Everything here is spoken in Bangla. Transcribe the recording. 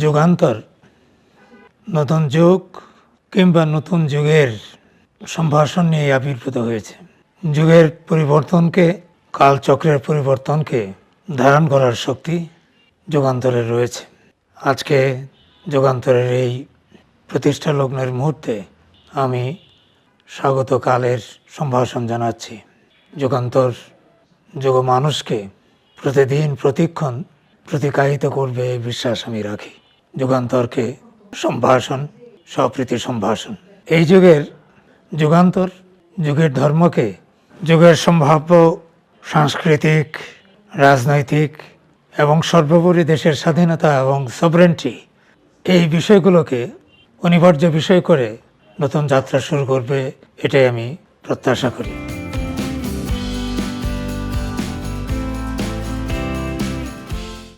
যুগান্তর, নতুন যুগ কিংবা নতুন যুগের সম্ভাষণ নিয়ে আবির্ভূত হয়েছে। যুগের পরিবর্তনকে, কালচক্রের পরিবর্তনকে ধারণ করার শক্তি যুগান্তরের রয়েছে। আজকে যুগান্তরের এই প্রতিষ্ঠা লগ্নের মুহূর্তে আমি স্বাগত কালের সম্ভাষণ জানাচ্ছি। যুগান্তর যুগ মানুষকে প্রতিদিন প্রতিক্ষণ প্রতিকায়িত করবে এই বিশ্বাস আমি রাখি। যুগান্তরকে সম্ভাষণ সপ্রীতি সম্ভাষণ। এই যুগের যুগান্তর, যুগের ধর্মকে, যুগের সম্ভাব্য সাংস্কৃতিক, রাজনৈতিক এবং সর্বোপরি দেশের স্বাধীনতা এবং সবরেন্টি এই বিষয়গুলোকে অনিবার্য বিষয় করে নতুন যাত্রা শুরু করবে, এটাই আমি প্রত্যাশা করি।